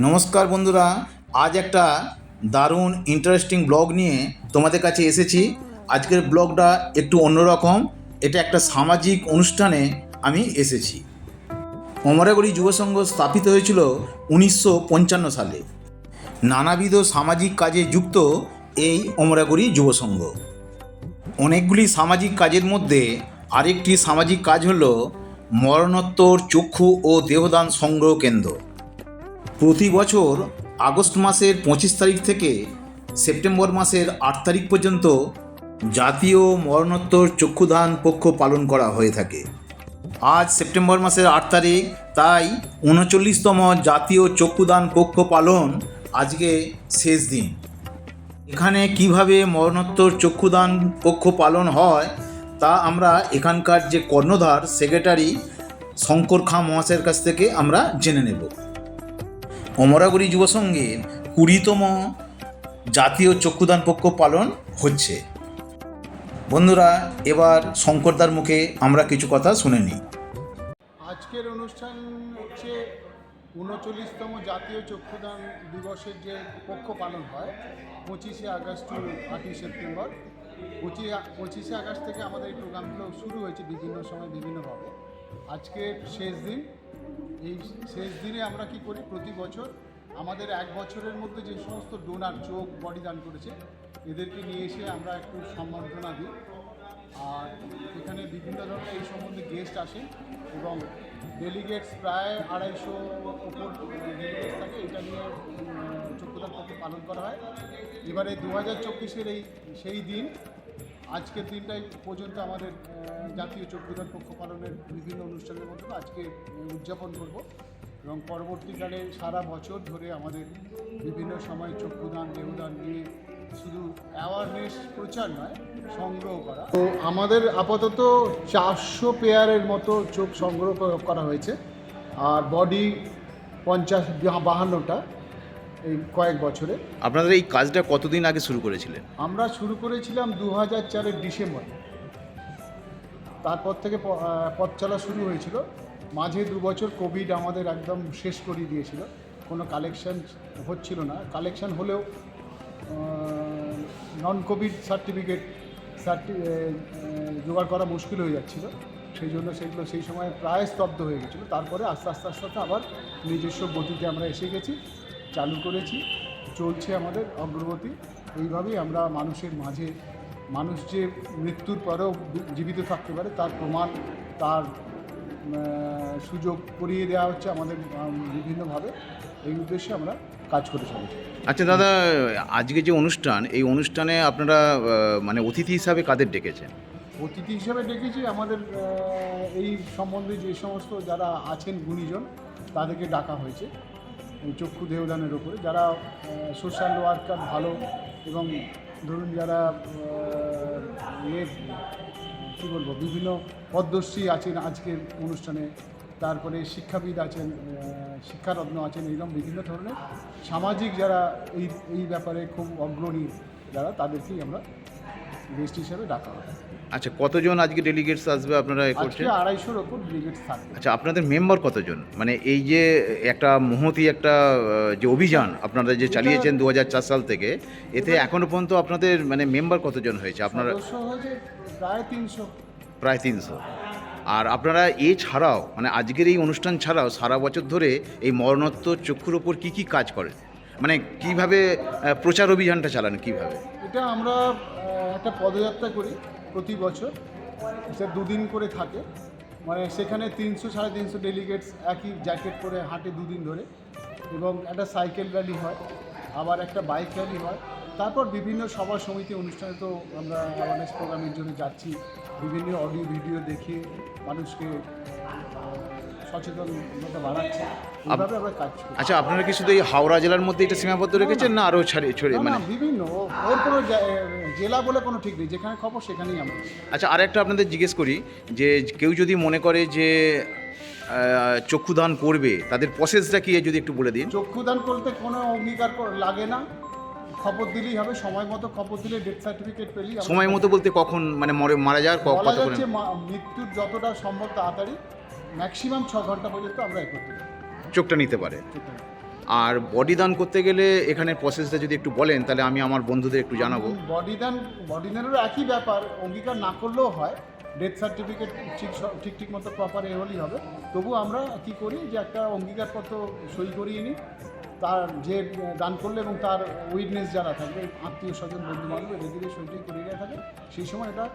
নমস্কার বন্ধুরা, আজ একটা দারুণ ইন্টারেস্টিং ব্লগ নিয়ে তোমাদের কাছে এসেছি। আজকের ব্লগটা একটু অন্যরকম, এটা একটা সামাজিক অনুষ্ঠানে আমি এসেছি। অমরাগুড়ি যুব সংঘ স্থাপিত হয়েছিল উনিশশো পঞ্চান্ন সালে। নানাবিধ সামাজিক কাজে যুক্ত এই অমরাগুড়ি যুব সংঘ। অনেকগুলি সামাজিক কাজের মধ্যে আরেকটি সামাজিক কাজ হলো মরণোত্তর চক্ষু ও দেহদান সংগ্রহ কেন্দ্র। প্রতি বছর আগস্ট মাসের পঁচিশ তারিখ থেকে সেপ্টেম্বর মাসের আট তারিখ পর্যন্ত জাতীয় মরণোত্তর চক্ষুদান পক্ষ পালন করা হয়ে থাকে। আজ সেপ্টেম্বর মাসের আট তারিখ, তাই উনচল্লিশতম জাতীয় চক্ষুদান পক্ষ পালন আজকে শেষ দিন। এখানে কীভাবে মরণোত্তর চক্ষুদান পক্ষ পালন হয় তা আমরা এখানকার যে কর্ণধার, সেক্রেটারি শঙ্কর খাঁ মহাশয়ের কাছ থেকে আমরা জেনে নেব। অমরাগুড়ি যুব সংঘের কুড়িতম জাতীয় চক্ষুদান পক্ষ পালন হচ্ছে। বন্ধুরা, এবার শঙ্করদার মুখে আমরা কিছু কথা শুনে নিই। আজকের অনুষ্ঠান হচ্ছে উনচল্লিশতম জাতীয় চক্ষুদান দিবসের যে পক্ষ পালন হয়, পঁচিশে আগস্ট আটই সেপ্টেম্বর। পঁচিশে পঁচিশে আগস্ট থেকে আমাদের এই প্রোগ্রামগুলো শুরু হয়েছে বিভিন্ন সময় বিভিন্নভাবে। আজকে শেষ দিন, এই শেষ দিনে আমরা কি করি? প্রতি বছর আমাদের এক বছরের মধ্যে যে সমস্ত ডোনার চোখ বডি দান করেছে, এদেরকে নিয়ে এসে আমরা একটু সম্বর্ধনা দিই। আর এখানে বিভিন্ন ধরনের এই সম্বন্ধে গেস্ট আসে এবং ডেলিগেটস প্রায় আড়াইশো উপর ডেলিগেটস থাকে, এটা নিয়ে চক্ষুদান পক্ষে পালন করা হয়। এবারে দু হাজার চব্বিশের এই, সেই দিন, আজকের দিনটাই পর্যন্ত আমাদের জাতীয় চক্ষুদান পক্ষ পালনের বিভিন্ন অনুষ্ঠানের মাধ্যমে আজকে উদযাপন করব এবং পরবর্তীকালে সারা বছর ধরে আমাদের বিভিন্ন সময় চক্ষুদান, দেহদান নিয়ে শুধু অ্যাওয়ারনেস প্রচার নয়, সংগ্রহ করা। তো আমাদের আপাতত চারশো পেয়ারের মতো চোখ সংগ্রহ করা হয়েছে। আর বডি পঞ্চাশ, বাহান্নটা। এই কয়েক বছরে। আপনাদের এই কাজটা কতদিন আগে শুরু করেছিলেন? আমরা শুরু করেছিলাম দু হাজার চারের ডিসেম্বরে। তারপর থেকে পথ চলা শুরু হয়েছিল। মাঝে দু বছর কোভিড আমাদের একদম শেষ করিয়ে দিয়েছিল। কোনো কালেকশন হচ্ছিল না। কালেকশন হলেও নন কোভিড সার্টিফিকেট সার্টি জোগাড় করা মুশকিল হয়ে যাচ্ছিল। সেই জন্য সেগুলো সেই সময় প্রায় স্তব্ধ হয়ে গেছিল। তারপরে আস্তে আস্তে আস্তে আস্তে আবার নিজস্ব গতিতে আমরা এসে গেছি। চালু করেছি চলছে আমাদের অগ্রগতি। এইভাবেই আমরা মানুষের মাঝে মানুষ যে মৃত্যুর পরেও জীবিত থাকতে পারে তার প্রমাণ তার সুযোগ করিয়ে দেওয়া হচ্ছে আমাদের বিভিন্নভাবে। এই উদ্দেশ্যে আমরা কাজ করে চলেছি। আচ্ছা দাদা আজকে যে অনুষ্ঠান এই অনুষ্ঠানে আপনারা মানে অতিথি হিসাবে কাদের ডেকেছেন? অতিথি হিসাবে ডেকেছি আমাদের এই সম্বন্ধে যে সমস্ত যারা আছেন গুণীজন তাদেরকে ডাকা হয়েছে। চক্ষু দেহদানের ওপরে যারা সোশ্যাল ওয়ার্কার ভালো এবং ধরুন যারা ইয়ে কী বলব, বিভিন্ন পদ্মশ্রী আছেন আজকের অনুষ্ঠানে, তারপরে শিক্ষাবিদ আছেন শিক্ষারত্ন আছেন, এইরকম বিভিন্ন ধরনের সামাজিক যারা এই এই ব্যাপারে খুব অগ্রণী যারা, তাদেরকেই আমরা গেস্ট হিসেবে ডাকা হয়। আচ্ছা কতজন আজকে ডেলিগেটস আসবে আপনারা আজকে করছেন? আড়াইশোর ওপর ব্রিগেড থাকবে। আচ্ছা আপনাদের মেম্বার কতজন? মানে এই যে একটা মহতি একটা যে অভিযান আপনারা যে চালিয়েছেন দু হাজার চার সাল থেকে এতে এখনও পর্যন্ত আপনাদের মানে মেম্বার কতজন হয়েছে? আপনারা প্রায় তিনশো। প্রায় তিনশো। আর আপনারা এছাড়াও মানে আজকের এই অনুষ্ঠান ছাড়াও সারা বছর ধরে এই মরণোত্তর চক্ষুর ওপর কী কী কাজ করেন? মানে কীভাবে প্রচার অভিযানটা চালান কীভাবে? এটা আমরা একটা পদযাত্রা করি প্রতি বছর। সেটা দুদিন করে থাকে। মানে সেখানে তিনশো, সাড়ে তিনশো ডেলিগেটস একই জ্যাকেট পরে হাঁটে দুদিন ধরে। এবং একটা সাইকেল র্যালি হয়, আবার একটা বাইক র্যালি হয়। তারপর বিভিন্ন সভা সমিতি অনুষ্ঠানে তো আমরা অ্যাওয়ারনেস প্রোগ্রামের জন্য যাচ্ছি। বিভিন্ন অডিও ভিডিও দেখে মানুষকে সচেতনতা বাড়াচ্ছে। এইভাবে আমরা কাজ করি। আচ্ছা আপনারা কি শুধু এই হাওড়া জেলার মধ্যে এটা সীমাবদ্ধ রেখেছেন না আরও ছাড়িয়ে ছড়িয়ে মানে না, বিভিন্ন ওর কোনো জেলা বলে কোনো ঠিক নেই। যেখানে খবর সেখানেই আমরা। আচ্ছা আর একটা আপনাদের জিজ্ঞেস করি যে কেউ যদি মনে করে যে চক্ষুদান করবে তাদের প্রসেসটা কি যদি একটু বলে দিন? চক্ষুদান করতে কোনো অঙ্গীকার কর- লাগে না। খবর দিলেই হবে সময় মতো খবর দিলে ডেথ সার্টিফিকেট পেলেই সময় মতো বলতে কখন মানে মরে মারা যাওয়ার ক- বলা মা- মৃত্যুর যতটা সম্ভব তাড়াতাড়ি। ম্যাক্সিমাম ছ ঘণ্টা পর্যন্ত আমরা এ করতে পারি। চোখটা নিতে পারে। আর বডি দান করতে গেলে এখানে প্রসেসটা যদি একটু বলেন তাহলে আমি আমার বন্ধুদের একটু জানাব। বডি দান বডি দানেরও একই ব্যাপার অঙ্গীকার না করলেও হয়। ডেথ সার্টিফিকেট ঠিক স- ঠিক ঠিক মতো প্রপার এ হলেই হবে। তবু আমরা কি করি যে একটা অঙ্গীকারপত্র সই করিয়ে নিই। তার যে দান করলে এবং তার উইটনেস যারা থাকবে আত্মীয় স্বজন বন্ধু বান্ধব এদের সইটাই করিয়ে দেওয়া থাকে। সেই সময় এটা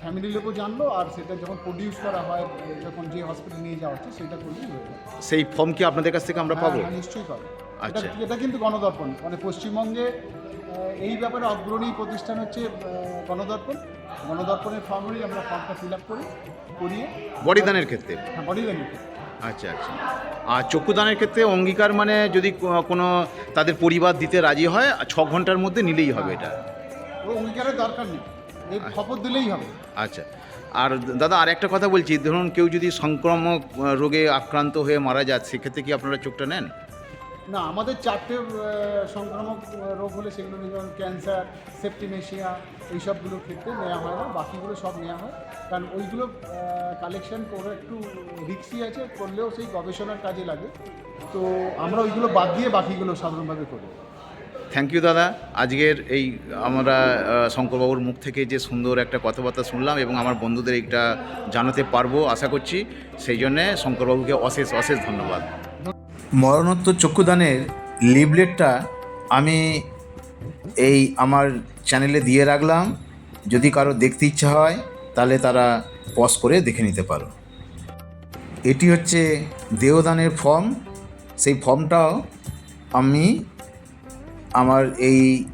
ফ্যামিলির লোকও জানলো আর সেটা যখন প্রডিউস করা হয় যখন যে হসপিটালে নিয়ে যাওয়া হচ্ছে সেটা করলেই হয়ে যায় সেই ফর্ম কি আপনাদের কাছ থেকে আমরা পাবো? হ্যাঁ, হ্যাঁ, নিশ্চয়ই পাবে। আচ্ছা। এটা এটা কিন্তু গণদর্পণ। মানে পশ্চিমবঙ্গে আহ, এই ব্যাপারে অগ্রণী প্রতিষ্ঠান হচ্ছে আহ, গণদর্পণ। গণদর্পণের ফর্মেরই আমরা ফর্মটা ফিল আপ করি করিয়ে। বডিদানের ক্ষেত্রে? হ্যাঁ বডি দান আচ্ছা আচ্ছা। আর চক্ষুদানের ক্ষেত্রে অঙ্গীকার মানে যদি কো- কোনো তাদের পরিবার দিতে রাজি হয় ছ ঘণ্টার মধ্যে নিলেই হবে এটা। ও অঙ্গীকারের দরকার নেই। এই খবর দিলেই হবে। আচ্ছা। আর দাদা আর একটা কথা বলছি ধরুন কেউ যদি সংক্রামক রোগে আক্রান্ত হয়ে মারা যায় সেক্ষেত্রে কি আপনারা চোখটা নেন? না আমাদের চারটে সংক্রামক রোগ হলে সেগুলো যেমন ক্যান্সার সেপ্টিমেশিয়া এইসবগুলোর ক্ষেত্রে নেওয়া হয় না বাকিগুলো সব নেওয়া হয়। কারণ ওইগুলো কালেকশন করে একটু রিক্সি আছে করলেও সেই গবেষণার কাজে লাগে। তো আমরা ওইগুলো বাদ দিয়ে বাকিগুলো সাধারণভাবে করি। থ্যাংক ইউ দাদা। আজকের এই, আমরা শঙ্করবাবুর মুখ থেকে যে সুন্দর একটা কথাবার্তা শুনলাম এবং আমার বন্ধুদের এইটা জানাতে পারব, আশা করছি। সেই জন্যে শঙ্করবাবুকে অশেষ অশেষ ধন্যবাদ। মরণোত্তর চক্ষুদানের লিভলেটটা আমি এই আমার চ্যানেলে দিয়ে রাখলাম। যদি কারও দেখতে ইচ্ছা হয়, তাহলে তারা পজ করে দেখে নিতে পারো। এটি হচ্ছে দেহদানের ফর্ম। সেই ফর্মটাও আমি আমার এই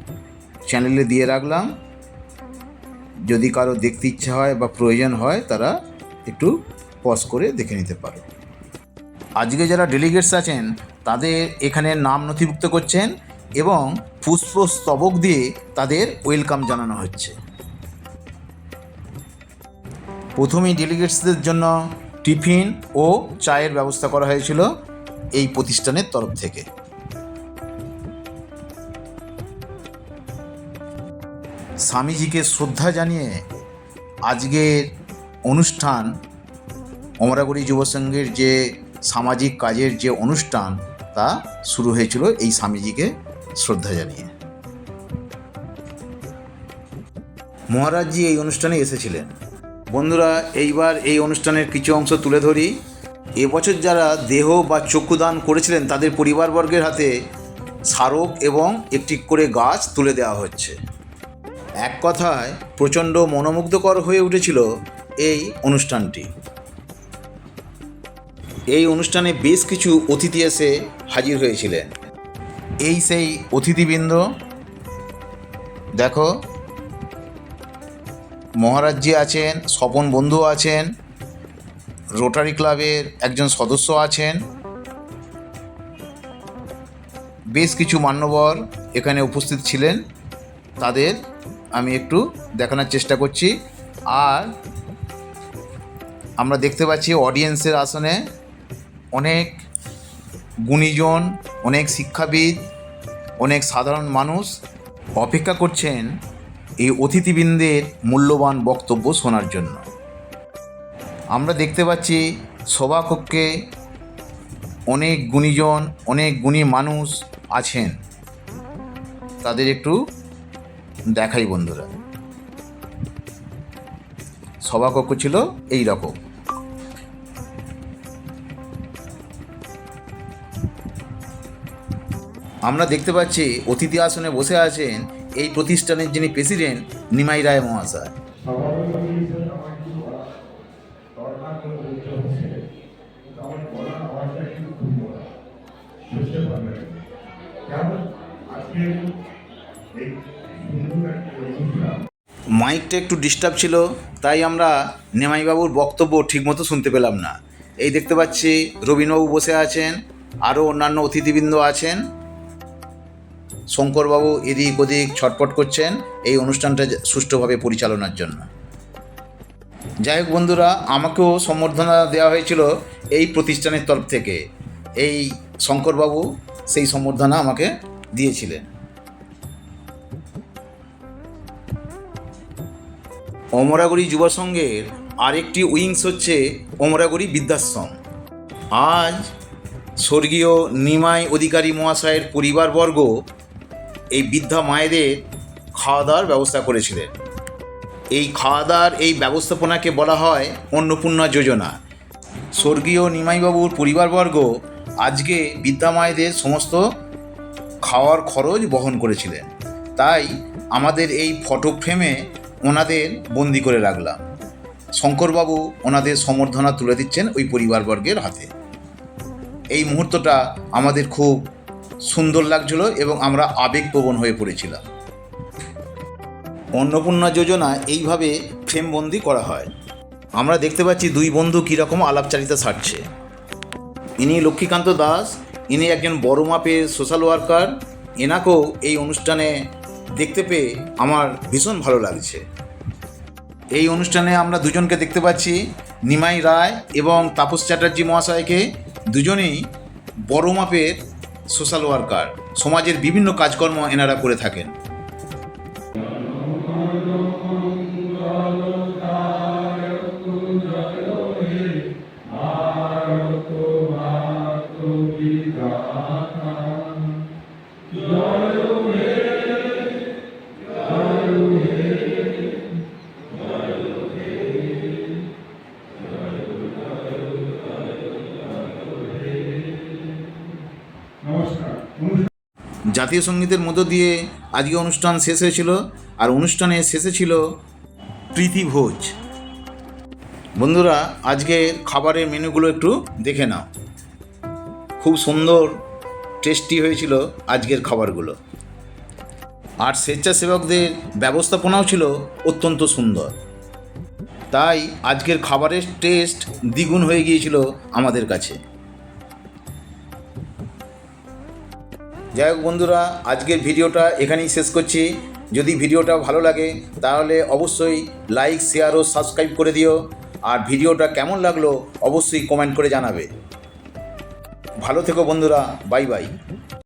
চ্যানেলে দিয়ে রাখলাম। যদি কারও দেখতে ইচ্ছা হয় বা প্রয়োজন হয়, তারা একটু পজ করে দেখে নিতে পারো। আজকে যারা ডেলিগেটস আছেন, তাদের এখানে নাম নথিভুক্ত করছেন এবং পুষ্পস্তবক দিয়ে তাদের ওয়েলকাম জানানো হচ্ছে। প্রথমেই ডেলিগেটসদের জন্য টিফিন ও চায়ের ব্যবস্থা করা হয়েছিল এই প্রতিষ্ঠানের তরফ থেকে। স্বামীজিকে শ্রদ্ধা জানিয়ে আজকের অনুষ্ঠান অমরাগুড়ি যুব সংঘের যে সামাজিক কাজের যে অনুষ্ঠান, তা শুরু হয়েছিল এই স্বামীজিকে শ্রদ্ধা জানিয়ে। মহারাজজি এই অনুষ্ঠানে এসেছিলেন। বন্ধুরা, এইবার এই অনুষ্ঠানের কিছু অংশ তুলে ধরি। এবছর যারা দেহ বা চক্ষুদান করেছিলেন, তাদের পরিবারবর্গের হাতে স্মারক এবং একটি করে গাছ তুলে দেওয়া হচ্ছে। এক কথায় প্রচণ্ড মনোমুগ্ধকর হয়ে উঠেছিল এই অনুষ্ঠানটি। এই অনুষ্ঠানে বেশ কিছু অতিথি এসে হাজির হয়েছিলেন। এই সেই অতিথিবৃন্দ, দেখো মহারাজজি আছেন, স্বপন বন্ধু আছেন, রোটারি ক্লাবের একজন সদস্য আছেন, বেশ কিছু মান্যবর এখানে উপস্থিত ছিলেন, তাদের আমি একটু দেখানোর চেষ্টা করছি। আর আমরা দেখতে পাচ্ছি অডিয়েন্সের আসনে অনেক গুণীজন, অনেক শিক্ষাবিদ, অনেক সাধারণ মানুষ অপেক্ষা করছেন এই অতিথিবৃন্দের মূল্যবান বক্তব্য শোনার জন্য। আমরা দেখতে পাচ্ছি সভাকক্ষে অনেক গুণীজন, অনেক গুণী মানুষ আছেন। তাদের একটু দেখাই বন্ধুরা সভাকক্ষ ছিল এই রকম আমরা দেখতে পাচ্ছি অতিথি আসনে বসে আছেন এই প্রতিষ্ঠানের যিনি প্রেসিডেন্ট নিমাই রায় মহাশয় দরকার করে মাইকটা একটু ডিস্টার্ব ছিল, তাই আমরা নেমাইবাবুর বক্তব্য ঠিকমতো শুনতে পেলাম না। এই দেখতে পাচ্ছি রবীন্দ্রবাবু বসে আছেন, আরও অন্যান্য অতিথিবৃন্দ আছেন। শঙ্করবাবু এদিক ওদিক ছটপট করছেন এই অনুষ্ঠানটা সুষ্ঠুভাবে পরিচালনার জন্য। যাই হোক বন্ধুরা, আমাকেও সম্বর্ধনা দেওয়া হয়েছিল এই প্রতিষ্ঠানের তরফ থেকে। এই শঙ্করবাবু সেই সম্বর্ধনা আমাকে দিয়েছিলেন। অমরাগুড়ি যুব সংঘের আরেকটি উইংস হচ্ছে ওমরাগুড়ি বৃদ্ধাশ্রম। আজ স্বর্গীয় নিমাই অধিকারী মহাশয়ের পরিবারবর্গ এই বৃদ্ধা মায়েদের খাওয়া দাওয়ার ব্যবস্থা করেছিলেন। এই খাওয়া দাওয়ার এই ব্যবস্থাপনাকে বলা হয় অন্নপূর্ণা যোজনা। স্বর্গীয় নিমাইবাবুর পরিবারবর্গ আজকে বৃদ্ধা মায়েদের সমস্ত খাওয়ার খরচ বহন করেছিলেন। তাই আমাদের এই ফটো ফ্রেমে ওনাদের বন্দি করে রাখলাম। শঙ্করবাবু ওনাদের সম্বর্ধনা তুলে দিচ্ছেন ওই পরিবারবর্গের হাতে। এই মুহূর্তটা আমাদের খুব সুন্দর লাগছিল এবং আমরা আবেগপ্রবণ হয়ে পড়েছিলাম। অন্নপূর্ণা যোজনা এইভাবে ফ্রেমবন্দি করা হয়। আমরা দেখতে পাচ্ছি দুই বন্ধু কীরকম আলাপচারিতা সারছে। ইনি লক্ষ্মীকান্ত দাস, ইনি একজন বড় মাপের সোশ্যাল ওয়ার্কার। এনাকেও এই অনুষ্ঠানে দেখতে পেয়ে আমার ভীষণ ভালো লাগছে। এই অনুষ্ঠানে আমরা দুজনকে দেখতে পাচ্ছি, নিমাই রায় এবং তাপস চ্যাটার্জি মহাশয়কে। দুজনেই বড় মাপের সোশ্যাল ওয়ার্কার, সমাজের বিভিন্ন কাজকর্ম এনারা করে থাকেন। জাতীয় সঙ্গীতের মধ্য দিয়ে আজকে অনুষ্ঠান শেষ হয়েছিল, আর অনুষ্ঠানের শেষে ছিল প্রীতি ভোজ। বন্ধুরা, আজকের খাবারের মেনুগুলো একটু দেখে নাও। খুব সুন্দর টেস্টি হয়েছিল আজকের খাবারগুলো। আর স্বেচ্ছাসেবকদের ব্যবস্থাপনাও ছিল অত্যন্ত সুন্দর। তাই আজকের খাবারের টেস্ট দ্বিগুণ হয়ে গিয়েছিল আমাদের কাছে। যাই হোক বন্ধুরা, আজকের ভিডিওটা এখানেই শেষ করছি। যদি ভিডিওটা ভালো লাগে, তাহলে অবশ্যই লাইক শেয়ার ও সাবস্ক্রাইব করে দিও। আর ভিডিওটা কেমন লাগল, অবশ্যই কমেন্ট করে জানাবে। ভালো থেকো বন্ধুরা বাই বাই